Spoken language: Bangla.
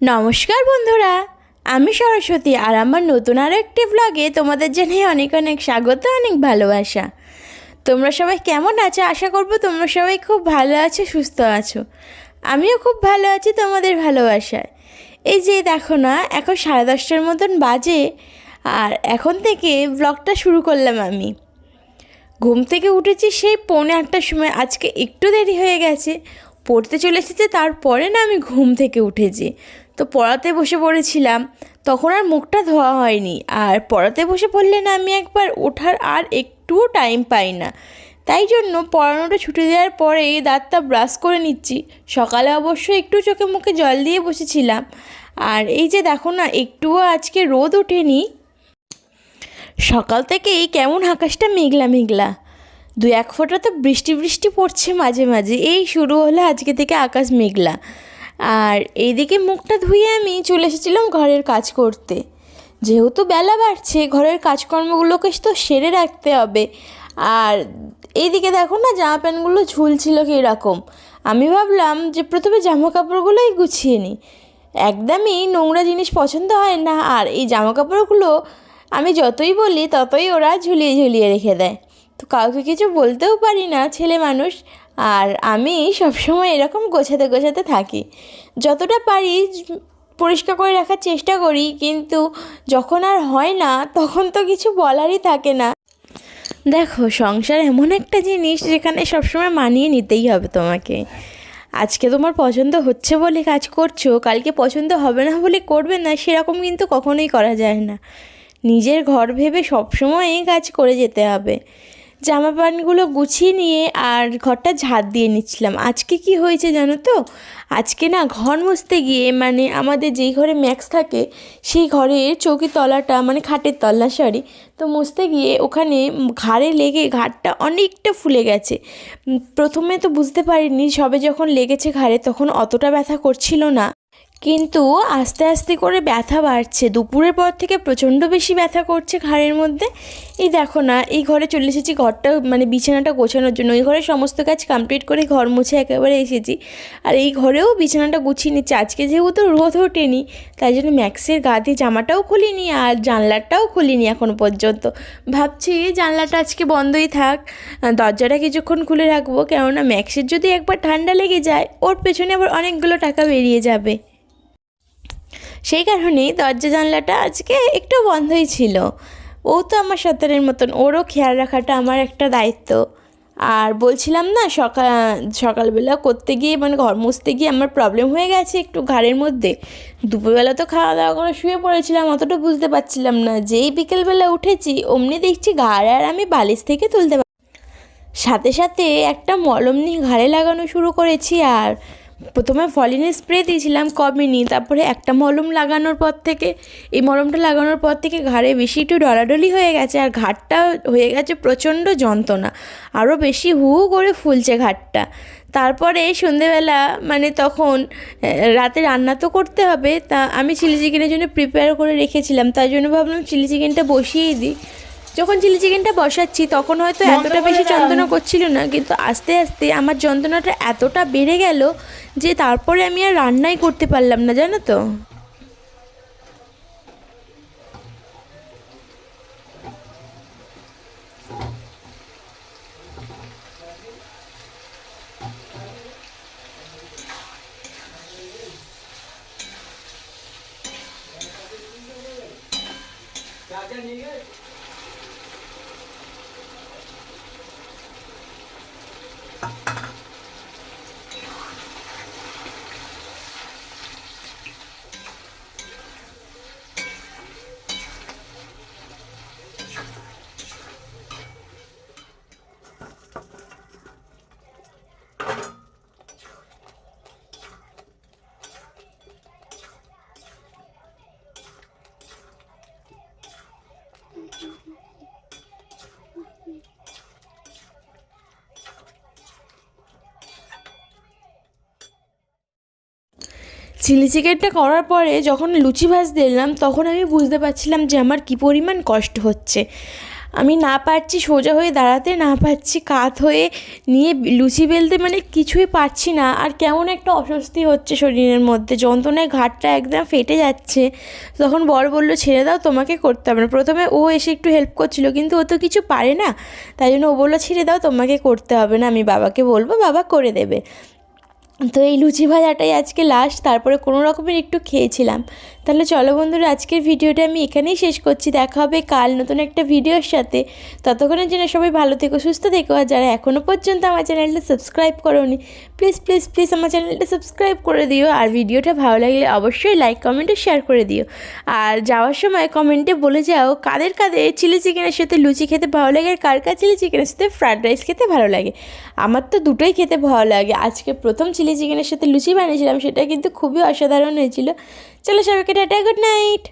নমস্কার বন্ধুরা, আমি সরস্বতী আর আমার নতুন আরও একটি ব্লগে তোমাদের জানিয়ে অনেক অনেক স্বাগত, অনেক ভালোবাসা। তোমরা সবাই কেমন আছো? আশা করব তোমরা সবাই খুব ভালো আছো, সুস্থ আছো। আমিও খুব ভালো আছি তোমাদের ভালোবাসায়। এই যে দেখো না, এখন সাড়ে দশটার মতন বাজে আর এখন থেকে ব্লগটা শুরু করলাম আমি। ঘুম থেকে উঠেছি সেই পৌনে আটটার সময়, আজকে একটু দেরি হয়ে গেছে, পড়তে চলে এসেছে তারপরে না আমি ঘুম থেকে উঠেছি। তো পড়াতে বসে পড়েছিলাম, তখন আর মুখটা ধোয়া হয়নি। আর পড়াতে বসে পড়লে না আমি একবার ওঠার আর একটুও টাইম পাই না। তাই জন্য পড়ানোটা ছুটি দেওয়ার পরে দাঁতটা ব্রাশ করে নিচ্ছি। সকালে অবশ্য একটু চোখে মুখে জল দিয়ে বসেছিলাম। আর এই যে দেখো না, একটুও আজকে রোদ ওঠেনি। সকাল থেকেই কেমন আকাশটা মেঘলা মেঘলা। দু এক ফোঁটা তো বৃষ্টি বৃষ্টি পড়ছে মাঝে মাঝে। এই শুরু হলো আজকে থেকে আকাশ মেঘলা। আর এইদিকে মুখটা ধুয়ে আমি চলে এসেছিলাম ঘরের কাজ করতে। যেহেতু বেলা বাড়ছে, ঘরের কাজকর্মগুলোকে তো সেরে রাখতে হবে। আর এইদিকে দেখো না, জামা প্যান্টগুলো ঝুলছিল কীরকম। আমি ভাবলাম যে প্রথমে জামা কাপড়গুলোই গুছিয়ে নিই। একদমই নোংরা জিনিস পছন্দ হয় না, আর এই জামা কাপড়গুলো আমি যতই বলি ততই ওরা ঝুলিয়ে ঝুলিয়ে রেখে দেয়। তো কাউকে কিছু বলতেও পারি না, ছেলে মানুষ। আর আমি সবসময় এরকম গোছাতে গোছাতে থাকি। যতটা পারি পরিষ্কার করে রাখার চেষ্টা করি, কিন্তু যখন আর হয় না, তখন তো কিছু বলারই থাকে না। দেখো, সংসার এমন একটা জিনিস যেখানে সবসময় মানিয়ে নিতেই হবে তোমাকে। আজকে তোমার পছন্দ হচ্ছে বলে কাজ করছ, কালকে পছন্দ হবে না বলে করবে না, সেরকম কিন্তু কখনোই করা যায় না। নিজের ঘর ভেবে সবসময়ই কাজ করে যেতে হবে। জামা প্যান্টগুলো গুছিয়ে নিয়ে আর ঘরটা ঝাড় দিয়ে নিচ্ছিলাম। আজকে কি হয়েছে জানো তো? আজকে না ঘর মুছতে গিয়ে মানে আমাদের যেই ঘরে ম্যাক্স থাকে, সেই ঘরের চৌকি তলাটা মানে খাটের তলা সরি তো মুছতে গিয়ে ওখানে ঘাড়ে লেগে ঘাড়টা অনেকটা ফুলে গেছে। প্রথমে তো বুঝতে পারিনি, সবে যখন লেগেছে ঘাড়ে, তখন অতটা ব্যথা করছিল না। কিন্তু আস্তে আস্তে করে ব্যথা বাড়ছে। দুপুরের পর থেকে প্রচণ্ড বেশি ব্যথা করছে ঘাড়ের মধ্যে। এই দেখো না, এই ঘরে চলে এসেছি, ঘরটা মানে বিছানাটা গোছানোর জন্য। ওই ঘরে সমস্ত কাজ কমপ্লিট করে ঘর মুছে একেবারে এসেছি। আর এই ঘরেও বিছানাটা গুছিয়ে নিচ্ছি। আজকে যেহেতু রোদ ওঠেনি, তাই জন্য ম্যাক্সের গা দিয়ে জামাটাও খুলিনি আর জানলাটাও খুলিনি এখনও পর্যন্ত। ভাবছি জানলাটা আজকে বন্ধই থাক। দরজাটা কিছুক্ষণ খুলে রাখব। কেননা ম্যাক্সের যদি একবার ঠান্ডা লেগে যায়, ওর পেছনে আবার অনেকগুলো টাকা বেরিয়ে যাবে। সেই কারণেই দরজা জানলাটা আজকে একটু বন্ধই ছিল। ও তো আমার সন্তানের মতন, ওরও খেয়াল রাখাটা আমার একটা দায়িত্ব। আর বলছিলাম না সকাল সকালবেলা করতে গিয়ে মানে ঘর মুছতে গিয়ে আমার প্রবলেম হয়ে গেছে একটু ঘাড়ের মধ্যে। দুপুরবেলা তো খাওয়া দাওয়া করে শুয়ে পড়েছিলাম, অতটা বুঝতে পারছিলাম না। যেই বিকেলবেলা উঠেছি, অমনি দেখছি ঘাড় আর আমি বালিশ থেকে তুলতে সাথে সাথে একটা মলম নিয়ে ঘাড়ে লাগানো শুরু করেছি আর প্রথমে ফলিনের স্প্রে দিয়েছিলাম কমেনি তারপরে একটা মলম লাগানোর পর থেকে, এই মলমটা লাগানোর পর থেকে ঘাড়ে বেশি একটু ডলাডলি হয়ে গেছে, আর ঘাটটা হয়ে গেছে প্রচণ্ড যন্ত্রণা, আরও বেশি হু করে ফুলছে ঘাটটা। তারপরে সন্ধেবেলা মানে তখন রাতে রান্না তো করতে হবে, তা আমি চিলি চিকেনের জন্য প্রিপেয়ার করে রেখেছিলাম তাই জন্য ভাবলাম চিলি চিকেনটা বসিয়েই দিই। যখন চিলি চিকেনটা বসাচ্ছি তখন হয়তো এতটা বেশি যন্ত্রণা করছিল না কিন্তু আস্তে আস্তে আমার যন্ত্রণাটা এতটা বেড়ে গেল যে তারপরে আমি আর রান্নাই করতে পারলাম না জানো তো। চিলি চিকেনটা করার পরে যখন লুচি ভাজতে এলাম, তখন আমি বুঝতে পারছিলাম যে আমার কী পরিমাণ কষ্ট হচ্ছে। আমি না পারছি সোজা হয়ে দাঁড়াতে, না পারছি কাত হয়ে নিয়ে লুচি বেলতে মানে কিছুই পারছি না। আর কেমন একটা অস্বস্তি হচ্ছে শরীরের মধ্যে। যন্ত্রণায় ঘাটটা একদম ফেটে যাচ্ছে। তখন বর বলল, ছেড়ে দাও, তোমাকে করতে হবে না। প্রথমে ও এসে একটু হেল্প করছিল, কিন্তু ও তো কিছু পারে না। তাই জন্য ও বলল, ছেড়ে দাও, তোমাকে করতে হবে না। আমি বাবাকে বলব, বাবা করে দেবে। তো এই লুচি ভাজাটাই আজকে লাস্ট তারপরে কোনো রকমের একটু খেয়েছিলাম। তাহলে চলো বন্ধুরা, আজকের ভিডিওটা আমি এখানেই শেষ করছি। দেখা হবে কাল নতুন একটা ভিডিওর সাথে। ততক্ষণের জন্য সবাই ভালো থেকো, সুস্থ থেকো। আর যারা এখনও পর্যন্ত আমার চ্যানেলটা সাবস্ক্রাইব করোনি, প্লিজ প্লিজ প্লিজ আমার চ্যানেলটা সাবস্ক্রাইব করে দিও। আর ভিডিওটা ভালো লাগলে অবশ্যই লাইক কমেন্টে শেয়ার করে দিও। আর যাওয়ার সময় কমেন্টে বলে যাও, কাদের কাদের চিলি চিকেনের সাথে লুচি খেতে ভালো লাগে আর কার কার চিলি চিকেনের সাথে ফ্রায়েড রাইস খেতে ভালো লাগে? আমার তো দুটোই খেতে ভালো লাগে। আজকে প্রথম চিলি চিকেনের সাথে লুচি বানিয়েছিলাম, সেটা কিন্তু খুবই অসাধারণ হয়েছিল। চলো সবাইকে টাটা গুড নাইট